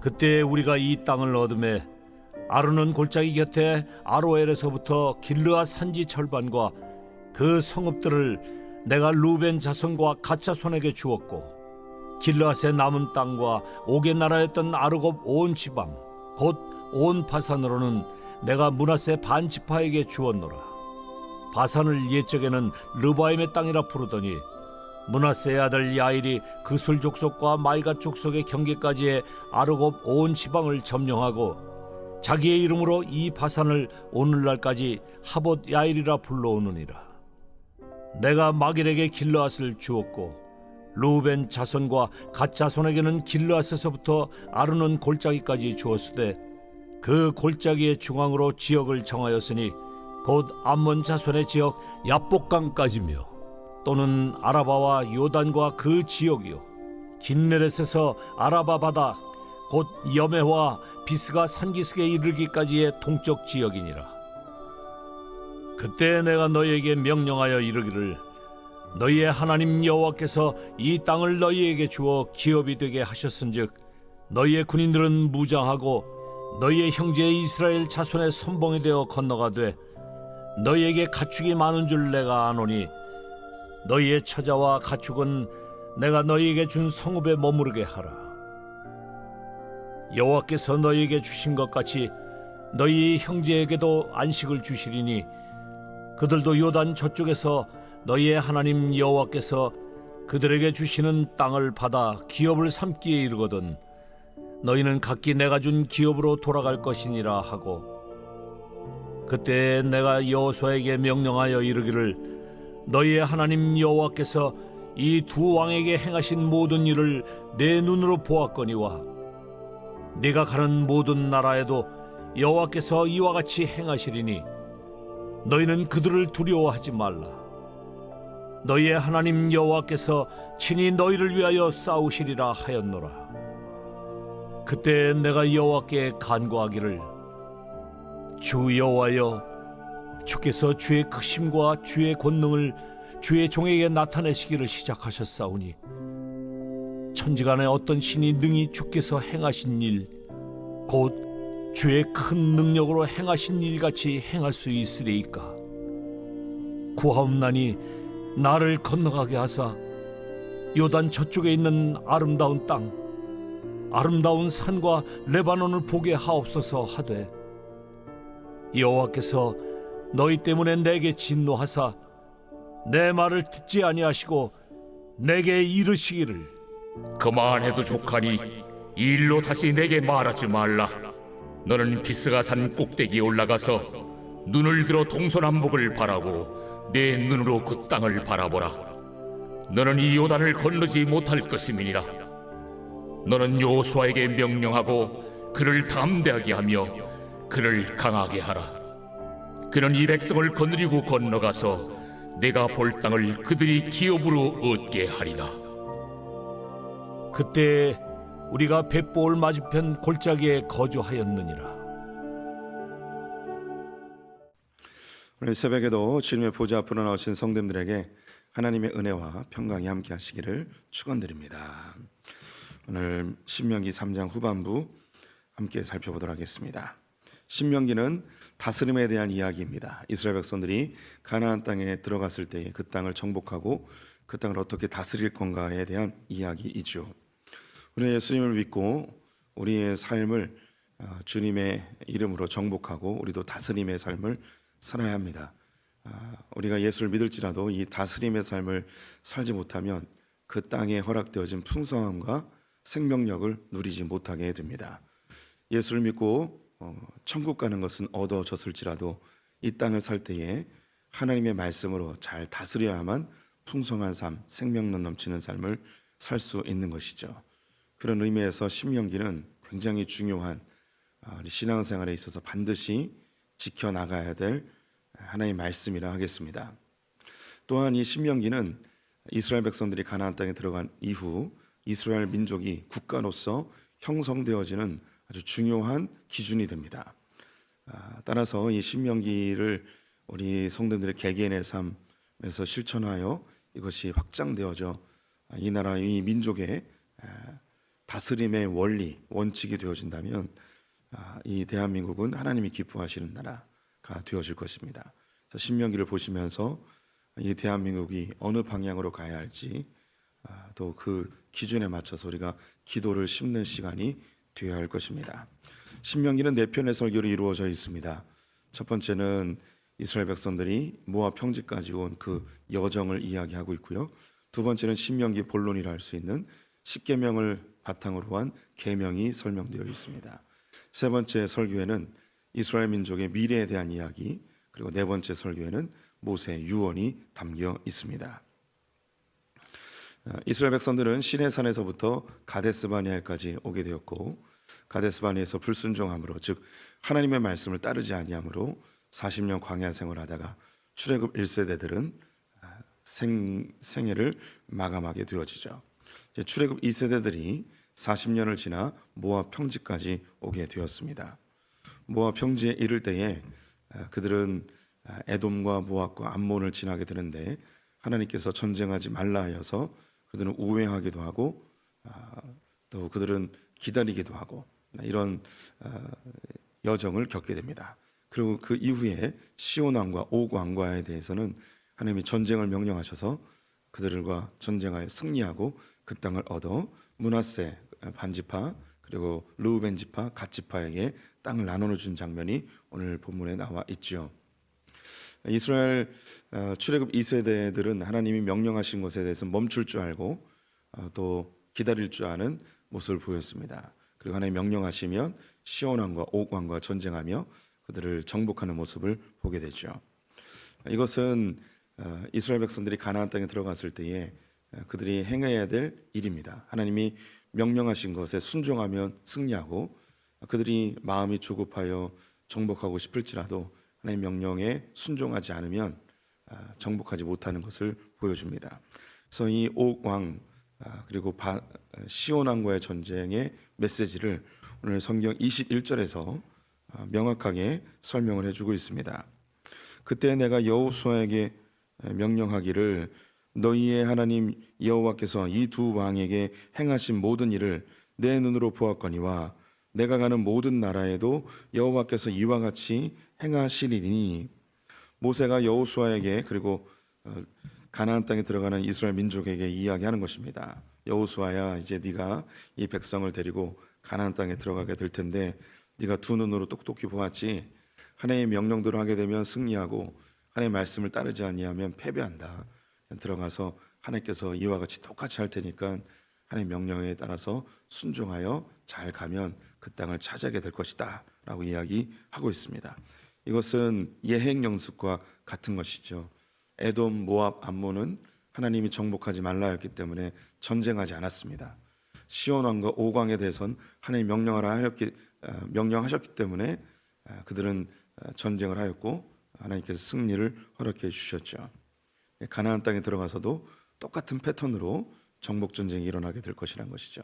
그때 우리가 이 땅을 얻음에 아르논 골짜기 곁에 아로엘에서부터 길르아 산지 절반과 그 성읍들을 내가 루벤 자손과 갓 자손에게 주었고 길르앗의 남은 땅과 옥의 나라였던 아르곱 온 지방 곧 온 바산으로는 내가 문하세 반 지파에게 주었노라. 바산을 옛적에는 르바임의 땅이라 부르더니 문하세의 아들 야일이 그술 족속과 마이가 족속의 경계까지의 아르곱 온 지방을 점령하고 자기의 이름으로 이 바산을 오늘날까지 하봇 야일이라 불러오느니라. 내가 마길에게 길르앗을 주었고 루벤 자손과 갓 자손에게는 길르앗에서부터 아르논 골짜기까지 주었으되 그 골짜기의 중앙으로 지역을 정하였으니 곧 암몬 자손의 지역 야복강까지며 또는 아라바와 요단과 그 지역이요. 긴네렛에서 아라바 바다 곧 여메와 비스가 산기슭에 이르기까지의 동쪽 지역이니라. 그때 내가 너희에게 명령하여 이르기를 너희의 하나님 여호와께서 이 땅을 너희에게 주어 기업이 되게 하셨은즉 너희의 군인들은 무장하고 너희의 형제 이스라엘 자손의 선봉이 되어 건너가되 너희에게 가축이 많은 줄 내가 아노니 너희의 처자와 가축은 내가 너희에게 준 성읍에 머무르게 하라. 여호와께서 너희에게 주신 것 같이 너희 형제에게도 안식을 주시리니 그들도 요단 저쪽에서 너희의 하나님 여호와께서 그들에게 주시는 땅을 받아 기업을 삼기에 이르거든 너희는 각기 내가 준 기업으로 돌아갈 것이니라 하고 그때 내가 여호수아에게 명령하여 이르기를 너희의 하나님 여호와께서 이 두 왕에게 행하신 모든 일을 내 눈으로 보았거니와 네가 가는 모든 나라에도 여호와께서 이와 같이 행하시리니 너희는 그들을 두려워하지 말라. 너희의 하나님 여호와께서 친히 너희를 위하여 싸우시리라 하였노라. 그때 내가 여호와께 간구하기를 주 여호와여 주께서 주의 크심과 주의 권능을 주의 종에게 나타내시기를 시작하셨사오니 천지간에 어떤 신이 능히 주께서 행하신 일 곧 주의 큰 능력으로 행하신 일 같이 행할 수 있으리이까? 구하옵나니 나를 건너가게 하사 요단 저쪽에 있는 아름다운 땅 아름다운 산과 레바논을 보게 하옵소서 하되 여호와께서 너희 때문에 내게 진노하사 내 말을 듣지 아니하시고 내게 이르시기를 그만해도 족하니 이 일로 다시 내게 말하지 말라. 너는 비스가 산 꼭대기에 올라가서 눈을 들어 동서남북을 바라고 내 눈으로 그 땅을 바라보라. 너는 이 요단을 건너지 못할 것임이니라. 너는 요수아에게 명령하고 그를 담대하게 하며 그를 강하게 하라. 그는 이 백성을 거느리고 건너가서 내가 볼 땅을 그들이 기업으로 얻게 하리라. 그때 우리가 벳볼 맞은편 골짜기에 거주하였느니라 오늘 새벽에도 주님의 보좌 앞으로 나오신 성도님들에게 하나님의 은혜와 평강이 함께 하시기를 축원드립니다. 오늘 신명기 3장 후반부 함께 살펴보도록 하겠습니다. 신명기는 다스림에 대한 이야기입니다. 이스라엘 백성들이 가나안 땅에 들어갔을 때에 그 땅을 정복하고 그 땅을 어떻게 다스릴 건가에 대한 이야기이죠. 우리 예수님을 믿고 우리의 삶을 아, 주님의 이름으로 정복하고 우리도 다스림의 삶을 살아야 합니다. 아, 우리가 예수를 믿을지라도 이 다스림의 삶을 살지 못하면 그 땅에 허락되어진 풍성함과 생명력을 누리지 못하게 됩니다. 예수를 믿고 어, 천국 가는 것은 얻어졌을지라도 이 땅을 살 때에 하나님의 말씀으로 잘 다스려야만 풍성한 삶, 생명력 넘치는 삶을 살 수 있는 것이죠. 그런 의미에서 신명기는 굉장히 중요한 아, 신앙생활에 있어서 반드시 지켜 나가야 될 하나의 말씀이라 하겠습니다. 또한 이 신명기는 이스라엘 백성들이 가나안 땅에 들어간 이후 이스라엘 민족이 국가로서 형성되어지는 아주 중요한 기준이 됩니다. 아, 따라서 이 신명기를 우리 성도들의 개개인의 삶에서 실천하여 이것이 확장되어져 이 나라 이 민족의 아, 다스림의 원리, 원칙이 되어진다면 아, 이 대한민국은 하나님이 기뻐하시는 나라가 되어질 것입니다. 신명기를 보시면서 이 대한민국이 어느 방향으로 가야 할지 또 그 기준에 맞춰서 우리가 기도를 심는 시간이 되어야 할 것입니다. 신명기는 네 편의 설교로 이루어져 있습니다. 첫 번째는 이스라엘 백성들이 모압 평지까지 온 그 여정을 이야기하고 있고요. 두 번째는 신명기 본론이라 할 수 있는 십계명을 바탕으로 한 계명이 설명되어 있습니다. 세 번째 설교에는 이스라엘 민족의 미래에 대한 이야기, 그리고 네 번째 설교에는 모세 유언이 담겨 있습니다. 어, 이스라엘 백성들은 시내산에서부터 가데스바니아까지 오게 되었고 가데스바니에서 불순종함으로 즉 하나님의 말씀을 따르지 아니함으로 40년 광야 생활하다가 출애굽 1세대들은 아, 생 생애를 마감하게 되어지죠. 출애굽 2세대들이 40년을 지나 모압 평지까지 오게 되었습니다. 모압 평지에 이를 때에 아, 그들은 아, 에돔과 모압과 암몬을 지나게 되는데 하나님께서 전쟁하지 말라 하여서 그들은 우행하기도 하고 아, 또 그들은 기다리기도 하고 이런 아, 여정을 겪게 됩니다. 그리고 그 이후에 시온 왕과 옥 왕과에 대해서는 하나님이 전쟁을 명령하셔서 그들과 전쟁하여 승리하고 그 땅을 얻어 문하세 반지파 그리고 르우벤 지파 갓 지파에게 땅을 나눠 준 장면이 오늘 본문에 나와 있지요. 이스라엘 어, 출애굽 2세대들은 하나님이 명령하신 것에 대해서 멈출 줄 알고 어, 또 기다릴 줄 아는 모습을 보였습니다. 그리고 하나님 명령하시면 시온 왕과 옥 왕과 전쟁하며 그들을 정복하는 모습을 보게 되죠. 이것은 어, 이스라엘 백성들이 가나안 땅에 들어갔을 때에 어, 그들이 행해야 될 일입니다. 하나님이 명령하신 것에 순종하면 승리하고 그들이 마음이 조급하여 정복하고 싶을지라도 하나님 명령에 순종하지 않으면 아, 정복하지 못하는 것을 보여줍니다. 그래서 이 옥왕 아, 그리고 바- 시온 왕과의 전쟁의 메시지를 오늘 성경 21절에서 아, 명확하게 설명을 해주고 있습니다. 그때 내가 여호수아에게 명령하기를 너희의 하나님 여호와께서 이 두 왕에게 행하신 모든 일을 내 눈으로 보았거니와 내가 가는 모든 나라에도 여호와께서 이와 같이 행하시리니 모세가 여호수아에게 그리고 어, 가나안 땅에 들어가는 이스라엘 민족에게 이야기하는 것입니다. 여호수아야 이제 네가 이 백성을 데리고 가나안 땅에 들어가게 될 텐데 네가 두 눈으로 똑똑히 보았지 하나님의 명령대로 하게 되면 승리하고 하나님의 말씀을 따르지 아니하면 패배한다. 들어가서 하나님께서 이와 같이 똑같이 할 테니까 하나님의 명령에 따라서 순종하여 잘 가면 그 땅을 차지하게 될 것이다 라고 이야기하고 있습니다. 이것은 예행 연습과 같은 것이죠. 에돔, 모압, 암몬은 하나님이 정복하지 말라였기 때문에 전쟁하지 않았습니다. 시온 왕과 오 왕에 대해선 하나님 명령하라 하였기 어, 명령하셨기 때문에 어, 그들은 어, 전쟁을 하였고 하나님께서 승리를 허락해 주셨죠. 가나안 땅에 들어가서도 똑같은 패턴으로 정복 전쟁이 일어나게 될 것이란 것이죠.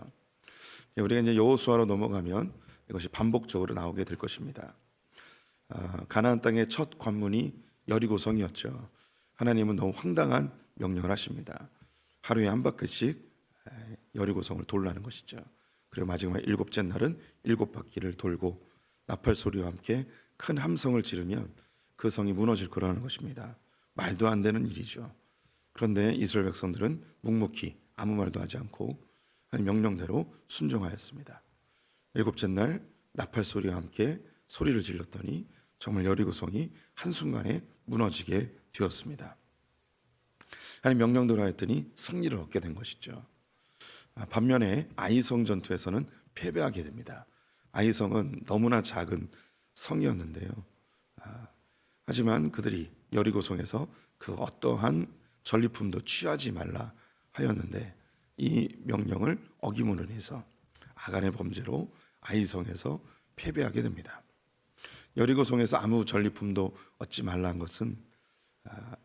우리가 이제 여호수아로 넘어가면 이것이 반복적으로 나오게 될 것입니다. 아, 가나안 땅의 첫 관문이 여리고성이었죠. 하나님은 너무 황당한 명령을 하십니다. 하루에 한 바퀴씩 여리고성을 돌라는 것이죠. 그리고 마지막 일곱째 날은 일곱 바퀴를 돌고 나팔 소리와 함께 큰 함성을 지르면 그 성이 무너질 거라는 것입니다. 말도 안 되는 일이죠. 그런데 이스라엘 백성들은 묵묵히 아무 말도 하지 않고 명령대로 순종하였습니다. 일곱째 날 나팔 소리와 함께 소리를 질렀더니 정말 여리고성이 한순간에 무너지게 되었습니다. 하나님 명령대로 하였더니 승리를 얻게 된 것이죠. 아, 반면에 아이성 전투에서는 패배하게 됩니다. 아이성은 너무나 작은 성이었는데요. 아, 하지만 그들이 여리고성에서 그 어떠한 전리품도 취하지 말라 하였는데 이 명령을 어기문을 해서 아간의 범죄로 아이성에서 패배하게 됩니다. 여리고성에서 아무 전리품도 얻지 말라는 것은 아,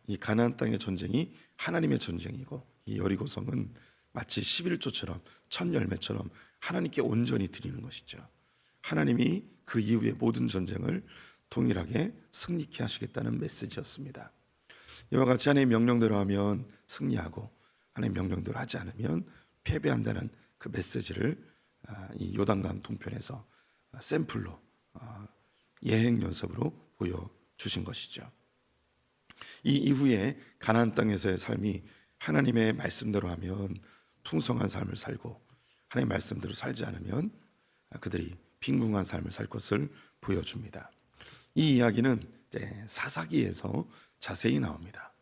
이 가나안 땅의 전쟁이 하나님의 전쟁이고 이 여리고성은 마치 11조처럼 첫 열매처럼 하나님께 온전히 드리는 것이죠. 하나님이 그 이후의 모든 전쟁을 동일하게 승리케 하시겠다는 메시지였습니다. 이와 같이 하나님의 명령대로 하면 승리하고 하나님의 명령대로 하지 않으면 패배한다는 그 메시지를 아, 이 요단강 동편에서 샘플로 어, 예행 연습으로 보여 주신 것이죠. 이 이후에 가나안 땅에서의 삶이 하나님의 말씀대로 하면 풍성한 삶을 살고 하나님의 말씀대로 살지 않으면 그들이 빈궁한 삶을 살 것을 보여줍니다. 이 이야기는 사사기에서 자세히 나옵니다.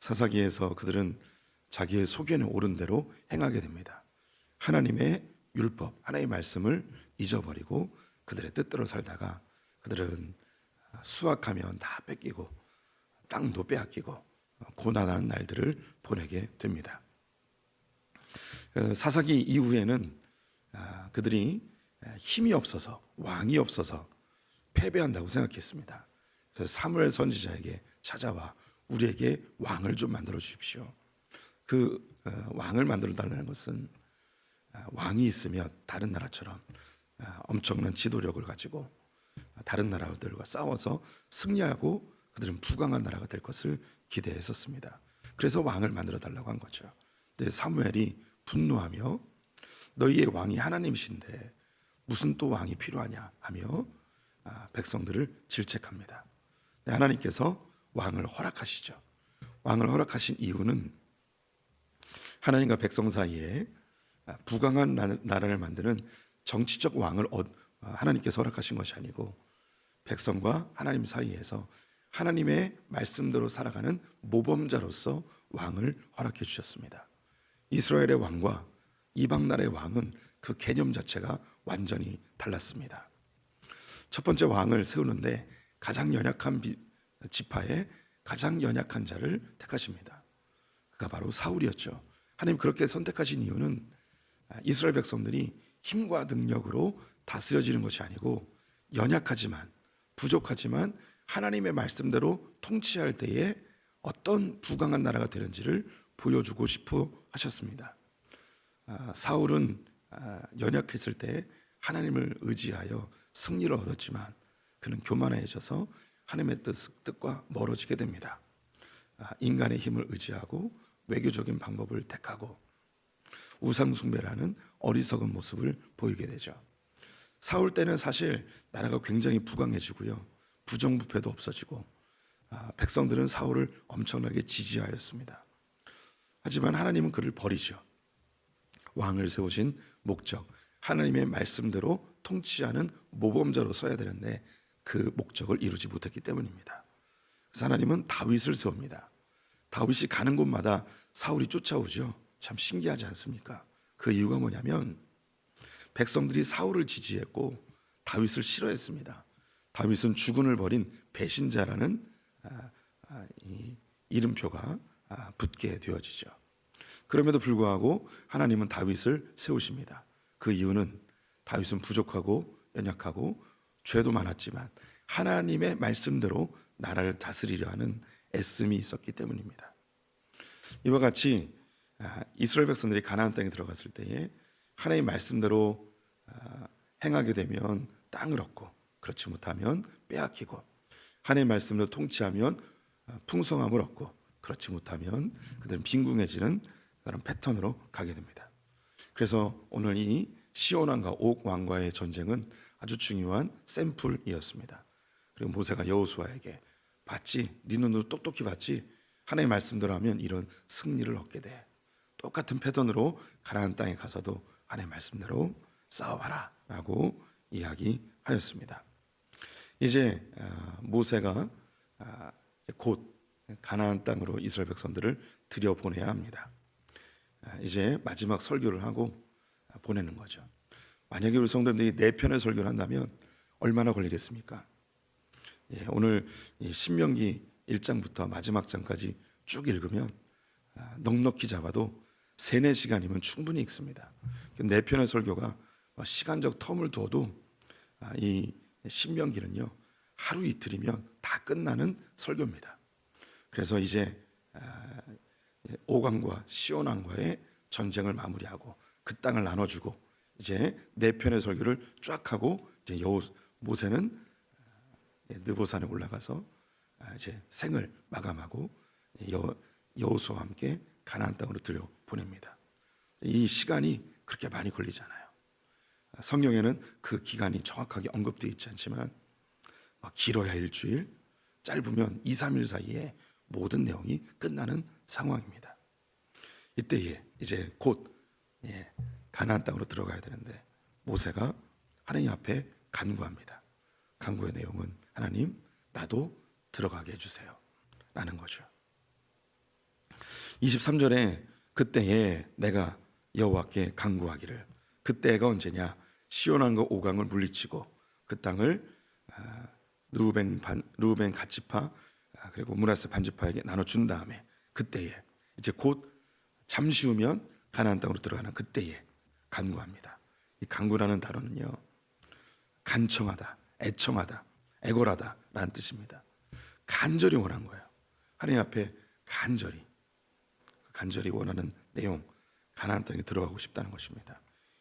사사기에서 그들은 자기의 소견에 오른 대로 행하게 됩니다. 하나님의 율법, 하나님의 말씀을 잊어버리고 그들의 뜻대로 살다가 그들은 수확하면 다 뺏기고 땅도 빼앗기고 고난하는 날들을 보내게 됩니다. 사사기 이후에는 아, 그들이 힘이 없어서 왕이 없어서 패배한다고 생각했습니다. 그래서 사무엘 선지자에게 찾아와 우리에게 왕을 좀 만들어 주십시오. 그 어, 왕을 만들어 달라는 것은 아, 왕이 있으면 다른 나라처럼 아, 엄청난 지도력을 가지고 다른 나라들과 싸워서 승리하고 그들은 부강한 나라가 될 것을 기대했었습니다. 그래서 왕을 만들어 달라고 한 거죠. 근데 사무엘이 분노하며 너희의 왕이 하나님이신데 무슨 또 왕이 필요하냐 하며 아, 백성들을 질책합니다. 근데 하나님께서 왕을 허락하시죠. 왕을 허락하신 이유는 하나님과 백성 사이에 아, 부강한 나- 나라를 만드는 정치적 왕을 얻- 아, 하나님께서 허락하신 것이 아니고 백성과 하나님 사이에서 하나님의 말씀대로 살아가는 모범자로서 왕을 허락해 주셨습니다. 이스라엘의 왕과 이방 나라의 왕은 그 개념 자체가 완전히 달랐습니다. 첫 번째 왕을 세우는데 가장 연약한 비- 지파에 가장 연약한 자를 택하십니다. 그가 바로 사울이었죠. 하나님 그렇게 선택하신 이유는 이스라엘 백성들이 힘과 능력으로 다스려지는 것이 아니고 연약하지만 부족하지만 하나님의 말씀대로 통치할 때에 어떤 부강한 나라가 되는지를 보여주고 싶어 하셨습니다. 아, 사울은 아, 연약했을 때 하나님을 의지하여 승리를 얻었지만 그는 교만해져서 하나님의 뜻, 뜻과 멀어지게 됩니다. 아, 인간의 힘을 의지하고 외교적인 방법을 택하고 우상 숭배라는 어리석은 모습을 보이게 되죠. 사울 때는 사실 나라가 굉장히 부강해지고요. 부정부패도 없어지고 아, 백성들은 사울을 엄청나게 지지하였습니다. 하지만 하나님은 그를 버리죠. 왕을 세우신 목적, 하나님의 말씀대로 통치하는 모범자로 서야 되는데 그 목적을 이루지 못했기 때문입니다. 그래서 하나님은 다윗을 세웁니다. 다윗이 가는 곳마다 사울이 쫓아오죠. 참 신기하지 않습니까? 그 이유가 뭐냐면 백성들이 사울을 지지했고 다윗을 싫어했습니다. 다윗은 주군을 벌인 배신자라는 아, 아, 이 이름표가 아, 붙게 되어지죠. 그럼에도 불구하고 하나님은 다윗을 세우십니다. 그 이유는 다윗은 부족하고 연약하고 죄도 많았지만 하나님의 말씀대로 나라를 다스리려 하는 애씀이 있었기 때문입니다. 이와 같이 아, 이스라엘 백성들이 가나안 땅에 들어갔을 때에 하나님의 말씀대로 아, 행하게 되면 땅을 얻고 그렇지 못하면 빼앗기고 하나님의 말씀으로 통치하면 아, 풍성함을 얻고 그렇지 못하면 그들은 빈궁해지는 그런 패턴으로 가게 됩니다. 그래서 오늘 이 시온 왕과 옥 왕과의 전쟁은 아주 중요한 샘플이었습니다. 그리고 모세가 여호수아에게 봤지, 네 눈으로 똑똑히 봤지. 하나님의 말씀대로 하면 이런 승리를 얻게 돼. 똑같은 패턴으로 가나안 땅에 가서도 하나님의 말씀대로 싸워봐라라고 이야기하였습니다. 이제 아, 모세가 아, 곧 가나안 땅으로 이스라엘 백성들을 들여 보내야 합니다. 아, 이제 마지막 설교를 하고 보내는 거죠. 만약에 우리 성도님들이 네 편의 설교를 한다면 얼마나 걸리겠습니까? 예, 오늘 이 신명기 1장부터 마지막 장까지 쭉 읽으면 아, 넉넉히 잡아도 세네 시간이면 충분히 읽습니다. 네 편의 설교가 어, 시간적 텀을 아, 이 신명기는요 하루 이틀이면 다 끝나는 설교입니다. 그래서 이제 아, 오강과 시온왕과의 전쟁을 마무리하고 그 땅을 나눠주고 이제 네 편의 설교를 쫙 하고 이제 여호 모세는 느보산에 올라가서 아, 이제 생을 마감하고 여 여호수와 함께 가나안 땅으로 들여 보냅니다. 이 시간이 그렇게 많이 걸리잖아요. 성경에는 그 기간이 정확하게 언급되어 있지 않지만 뭐 길어야 일주일, 짧으면 2, 3일 사이에 모든 내용이 끝나는 상황입니다. 이때에 이제 곧 예, 가나안 땅으로 들어가야 되는데 모세가 하나님 앞에 간구합니다. 간구의 내용은 하나님 나도 들어가게 해주세요. 라는 거죠. 23절에 그때에 내가 여호와께 간구하기를 그때가 언제냐 시온왕과 오강을 물리치고 그 땅을 아, 루벤 반 루벤 가치파 아, 그리고 문하세 반지파에게 나눠 준 다음에 그때에 이제 곧 잠시 후면 가나안 땅으로 들어가는 그때에 간구합니다. 이 간구라는 단어는요 간청하다, 애청하다, 애걸하다라는 뜻입니다. 간절히 원한 거예요. 하나님 앞에 간절히 간절히 원하는 내용 가나안 땅에 들어가고 싶다는 것입니다.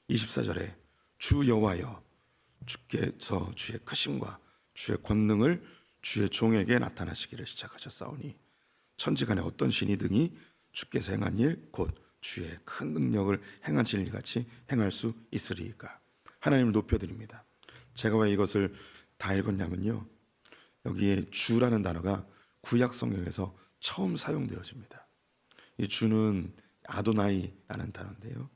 24절에 주 여호와여 주께서 주의 크심과 주의 권능을 주의 종에게 나타나시기를 시작하셨사오니 천지간에 어떤 신이 등이 주께서 행한 일 곧 주의 큰 능력을 행한 진리 같이 행할 수 있으리이까 하나님을 높여드립니다. 제가 왜 이것을 다 읽었냐면요. 여기에 주라는 단어가 구약 성경에서 처음 사용되어집니다. 이 주는 아도나이라는 단어인데요.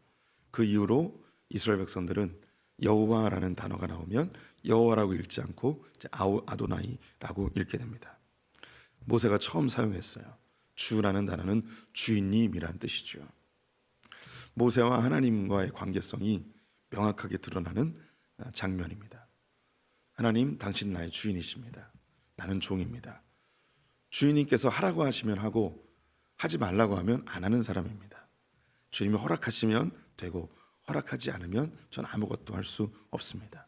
그 이후로 이스라엘 백성들은 여호와라는 단어가 나오면 여호와라고 읽지 않고 아도나이라고 읽게 됩니다. 모세가 처음 사용했어요. 주라는 단어는 주인님이란 뜻이죠. 모세와 하나님과의 관계성이 명확하게 드러나는 장면입니다. 하나님, 당신 나의 주인이십니다. 나는 종입니다. 주인님께서 하라고 하시면 하고 하지 말라고 하면 안 하는 사람입니다. 주님이 허락하시면 되고 허락하지 않으면 전 아무것도 할 수 없습니다.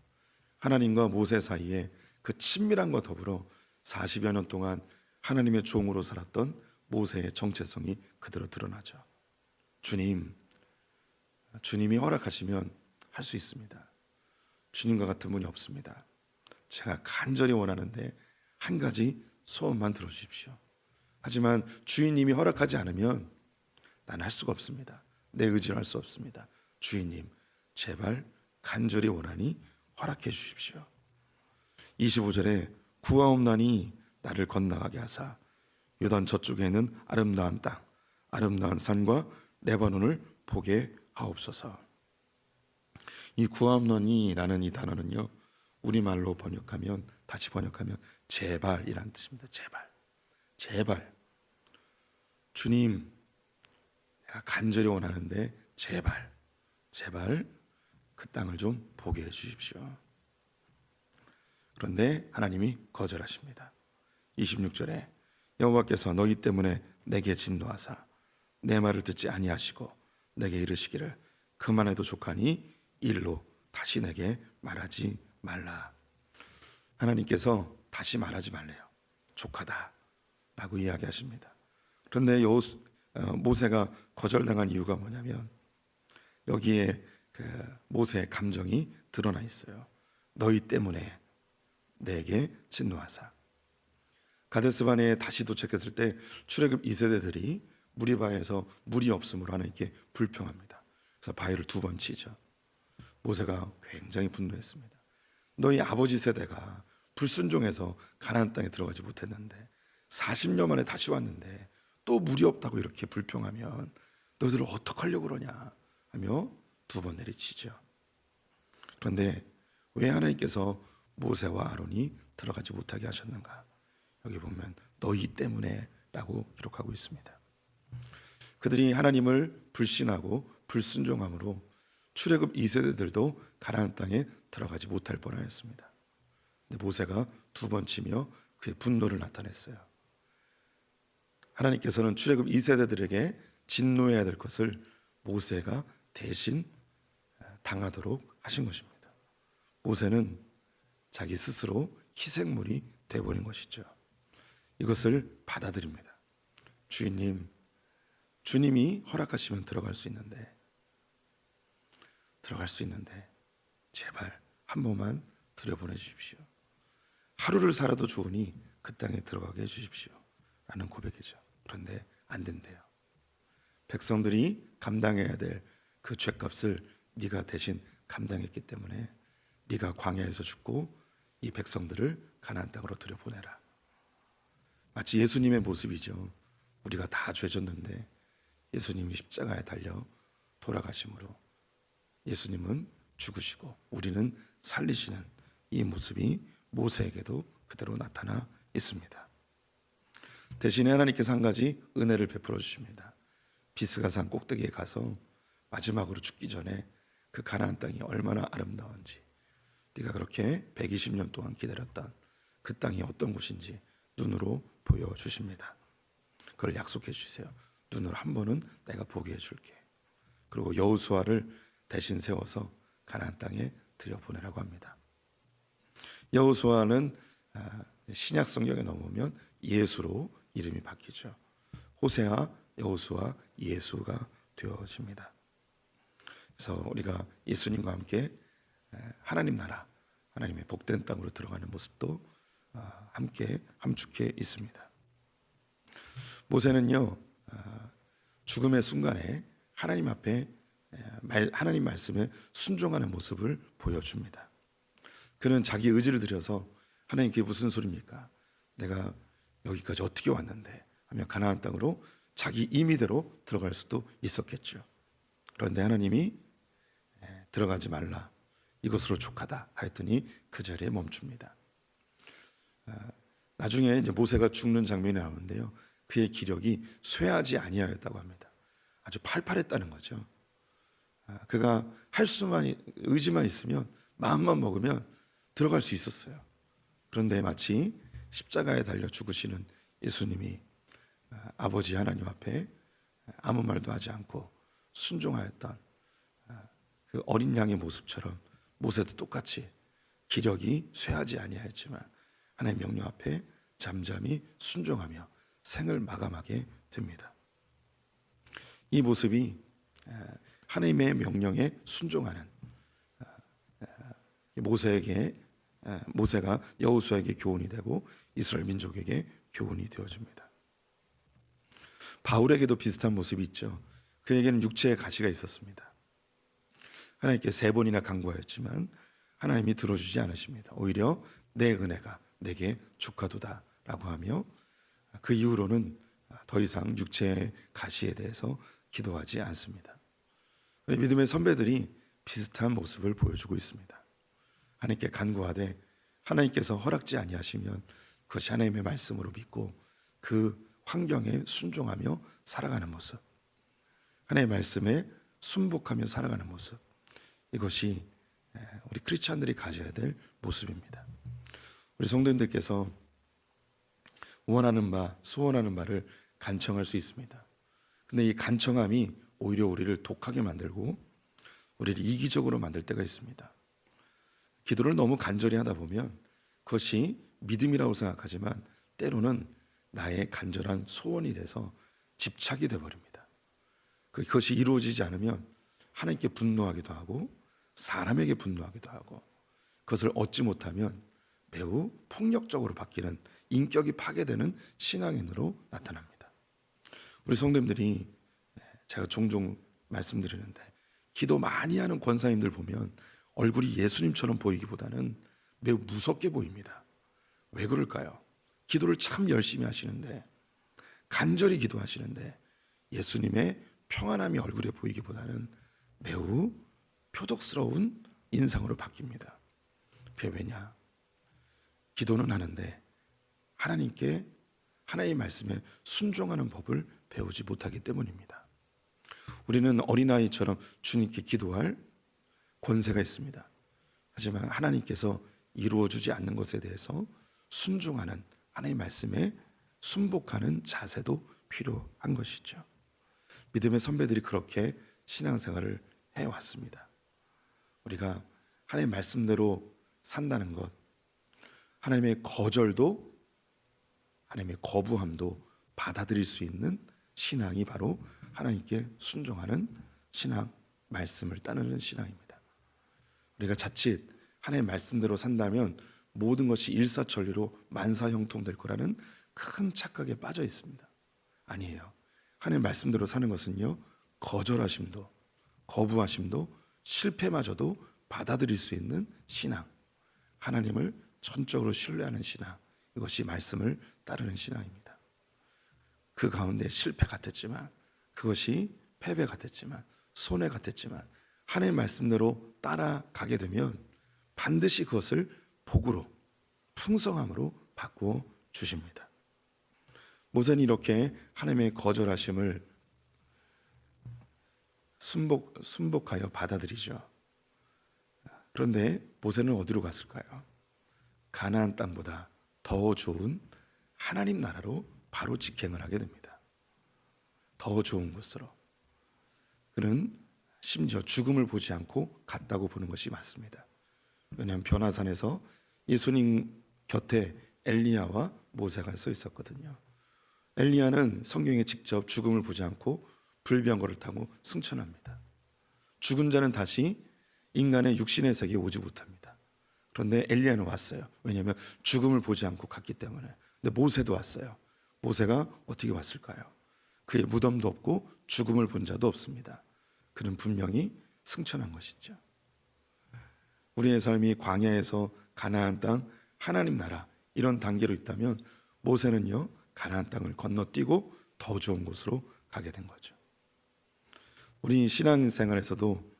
하나님과 모세 사이에 그 친밀함과 더불어 40여 년 동안 하나님의 종으로 살았던 모세의 정체성이 그대로 드러나죠. 주님, 주님이 허락하시면 할 수 있습니다. 주님과 같은 분이 없습니다. 제가 간절히 원하는데 한 가지 소원만 들어주십시오. 하지만 주인님이 허락하지 않으면 나는 할 수가 없습니다. 내 의지로 할 수 없습니다. 주인님, 제발 간절히 원하니 허락해 주십시오. 25절에 구하옵나니 나를 건너가게 하사 요단 저쪽에 있는 아름다운 땅, 아름다운 산과 레바논을 보게 하옵소서. 이 구하옵나니라는 이 단어는요. 우리말로 번역하면 다시 번역하면 제발이란 뜻입니다. 제발. 제발. 주님 내가 간절히 원하는데 제발 제발 그 땅을 좀 보게 해 주십시오. 그런데 하나님이 거절하십니다. 26절에 여호와께서 너희 때문에 내게 진노하사 내 말을 듣지 아니하시고 내게 이르시기를 그만해도 족하니 일로 다시 내게 말하지 말라. 하나님께서 다시 말하지 말래요. 족하다라고 이야기하십니다. 그런데 요 어, 모세가 거절당한 이유가 뭐냐면 여기에 그 모세의 감정이 드러나 있어요. 너희 때문에 내게 진노하사. 가데스반에 다시 도착했을 때 출애굽 2세대들이 무리바에서 물이 없음으로 하나님께 불평합니다. 그래서 바위를 두 번 치죠. 모세가 굉장히 분노했습니다. 너희 아버지 세대가 불순종해서 가나안 땅에 들어가지 못했는데 40년 만에 다시 왔는데 또 물이 없다고 이렇게 불평하면 너희들 어떡하려고 그러냐 하며 두 번 내리치죠. 그런데 왜 하나님께서 모세와 아론이 들어가지 못하게 하셨는가? 여기 보면 너희 때문에라고 기록하고 있습니다. 그들이 하나님을 불신하고 불순종함으로 출애굽 2세대들도 가나안 땅에 들어가지 못할 뻔하였습니다. 근데 모세가 두 번 치며 그의 분노를 나타냈어요. 하나님께서는 출애굽 2세대들에게 진노해야 될 것을 모세가 대신 당하도록 하신 것입니다. 모세는 자기 스스로 희생물이 되어버린 것이죠. 이것을 받아들입니다. 주인님, 주님이 허락하시면 들어갈 수 있는데, 들어갈 수 있는데, 제발 한 번만 들여보내 주십시오. 하루를 살아도 좋으니 그 땅에 들어가게 해주십시오. 라는 고백이죠. 그런데 안 된대요. 백성들이 감당해야 될 그 죄값을 네가 대신 감당했기 때문에 네가 광야에서 죽고 이 백성들을 가나안 땅으로 들여보내라. 마치 예수님의 모습이죠. 우리가 다 죄졌는데 예수님이 십자가에 달려 돌아가심으로 예수님은 죽으시고 우리는 살리시는 이 모습이 모세에게도 그대로 나타나 있습니다. 대신에 하나님께서 한 가지 은혜를 베풀어 주십니다. 비스가 산 꼭대기에 가서 마지막으로 죽기 전에 그 가나안 땅이 얼마나 아름다운지 네가 그렇게 120년 동안 기다렸던 그 땅이 어떤 곳인지 눈으로 보여 주십니다. 그걸 약속해 주세요. 눈으로 한 번은 내가 보게 해 줄게. 그리고 여호수아를 대신 세워서 가나안 땅에 들여 보내라고 합니다. 여호수아는 아, 신약 성경에 넘으면 예수로 이름이 바뀌죠. 호세아, 여호수아, 예수가 되어집니다. 그래서 우리가 예수님과 함께 에, 하나님 나라, 하나님의 복된 땅으로 들어가는 모습도 아, 함께 함축해 있습니다. 모세는요 아, 죽음의 순간에 하나님 앞에 하나님 말씀에 순종하는 모습을 보여줍니다. 그는 자기 의지를 들여서 하나님 그게 무슨 소리입니까? 내가 여기까지 어떻게 왔는데 하며 가나안 땅으로 자기 임의대로 들어갈 수도 있었겠죠. 그런데 하나님이 에, 들어가지 말라. 이것으로 족하다 하였더니 그 자리에 멈춥니다. 아, 나중에 이제 모세가 죽는 장면이 나오는데요. 그의 기력이 쇠하지 아니하였다고 합니다. 아주 팔팔했다는 거죠. 아, 그가 할 수만 이- 의지만 있으면 마음만 먹으면 들어갈 수 있었어요. 그런데 마치 십자가에 달려 죽으시는 예수님이 아, 아버지 하나님 앞에 아무 말도 하지 않고 순종하였던 아, 그 어린 양의 모습처럼 모세도 똑같이 기력이 쇠하지 아니하였지만 하나님 명령 앞에 잠잠히 순종하며 생을 마감하게 됩니다. 이 모습이 에, 하나님의 명령에 순종하는 아, 에, 모세에게 에, 모세가 여호수아에게 교훈이 되고 이스라엘 민족에게 교훈이 되어집니다. 바울에게도 비슷한 모습이 있죠. 그에게는 육체의 가시가 있었습니다. 하나님께 세 번이나 간구하였지만 하나님이 들어주지 않으십니다. 오히려 내 은혜가 내게 축하도다라고 하며 그 이후로는 더 이상 육체의 가시에 대해서 기도하지 않습니다. 우리 믿음의 선배들이 비슷한 모습을 보여주고 있습니다. 하나님께 간구하되 하나님께서 허락지 아니하시면 그것이 하나님의 말씀으로 믿고 그 환경에 순종하며 살아가는 모습. 하나님의 말씀에 순복하며 살아가는 모습. 이것이 우리 크리스찬들이 가져야 될 모습입니다. 우리 성도님들께서 원하는 바, 소원하는 바를 간청할 수 있습니다. 근데 이 간청함이 오히려 우리를 독하게 만들고 우리를 이기적으로 만들 때가 있습니다. 기도를 너무 간절히 하다 보면 그것이 믿음이라고 생각하지만 때로는 나의 간절한 소원이 돼서 집착이 돼 버립니다. 그것이 이루어지지 않으면 하나님께 분노하기도 하고 사람에게 분노하기도 하고 그것을 얻지 못하면 매우 폭력적으로 바뀌는 인격이 파괴되는 신앙인으로 나타납니다. 우리 성도님들이 제가 종종 말씀드리는데 기도 많이 하는 권사님들 보면 얼굴이 예수님처럼 보이기보다는 매우 무섭게 보입니다. 왜 그럴까요? 기도를 참 열심히 하시는데 간절히 기도하시는데 예수님의 평안함이 얼굴에 보이기보다는 매우 표독스러운 인상으로 바뀝니다. 그게 왜냐? 기도는 하는데 하나님께 하나님의 말씀에 순종하는 법을 배우지 못하기 때문입니다. 우리는 어린아이처럼 주님께 기도할 권세가 있습니다. 하지만 하나님께서 이루어 주지 않는 것에 대해서 순종하는 하나님의 말씀에 순복하는 자세도 필요한 것이죠. 믿음의 선배들이 그렇게 신앙생활을 해왔습니다. 우리가 하나님의 말씀대로 산다는 것, 하나님의 거절도 하나님의 거부함도 받아들일 수 있는 신앙이 바로 하나님께 순종하는 신앙, 말씀을 따르는 신앙입니다. 우리가 자칫 하나님의 말씀대로 산다면 모든 것이 일사천리로 만사형통될 거라는 큰 착각에 빠져 있습니다. 아니에요. 하나님의 말씀대로 사는 것은요, 거절하심도, 거부하심도, 실패마저도 받아들일 수 있는 신앙, 하나님을 전적으로 신뢰하는 신앙, 이것이 말씀을 따르는 신앙입니다. 그 가운데 실패 같았지만 그것이 패배 같았지만 손해 같았지만 하나님의 말씀대로 따라가게 되면 반드시 그것을 복으로 풍성함으로 바꾸어 주십니다. 모세는 이렇게 하나님의 거절하심을 순복, 순복하여 받아들이죠. 그런데 모세는 어디로 갔을까요? 가나안 땅보다 더 좋은 하나님 나라로 바로 직행을 하게 됩니다. 더 좋은 곳으로. 그는 심지어 죽음을 보지 않고 갔다고 보는 것이 맞습니다. 왜냐하면 변화산에서 예수님 곁에 엘리야와 모세가 서 있었거든요. 엘리야는 성경에 직접 죽음을 보지 않고 불병거를 타고 승천합니다. 죽은 자는 다시 인간의 육신의 세계에 오지 못합니다. 그런데 엘리야는 왔어요. 왜냐하면 죽음을 보지 않고 갔기 때문에. 근데 모세도 왔어요. 모세가 어떻게 왔을까요? 그의 무덤도 없고 죽음을 본 자도 없습니다. 그는 분명히 승천한 것이죠. 우리의 삶이 광야에서 가나안 땅 하나님 나라 이런 단계로 있다면 모세는요 가나안 땅을 건너뛰고 더 좋은 곳으로 가게 된 거죠. 우리 신앙생활에서도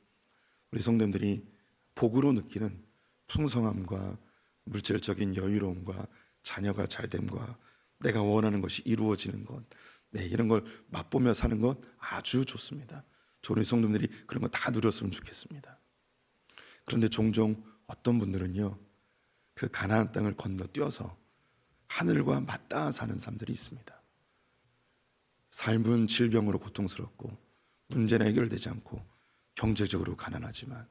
우리 성도들이 복으로 느끼는 풍성함과 물질적인 여유로움과 자녀가 잘됨과 내가 원하는 것이 이루어지는 것, 네, 이런 걸 맛보며 사는 것 아주 좋습니다. 저 우리 성도들이 그런 거 다 누렸으면 좋겠습니다. 그런데 종종 어떤 분들은요, 그 가나안 땅을 건너뛰어서 하늘과 맞닿아 사는 사람들이 있습니다. 삶은 질병으로 고통스럽고 문제는 해결되지 않고 경제적으로 가난하지만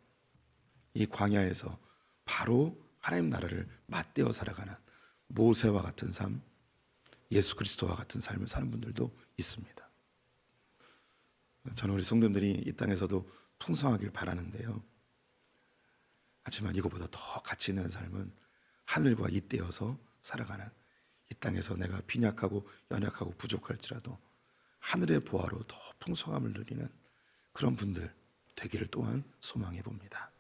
이 광야에서 바로 하나님 나라를 맞대어 살아가는 모세와 같은 삶, 예수 그리스도와 같은 삶을 사는 분들도 있습니다. 저는 우리 성도들이 이 땅에서도 풍성하길 바라는데요. 하지만 이거보다 더 가치 있는 삶은 하늘과 잇대어서 살아가는 이 땅에서 내가 빈약하고 연약하고 부족할지라도 하늘의 보화로 더 풍성함을 누리는 그런 분들 되기를 또한 소망해 봅니다.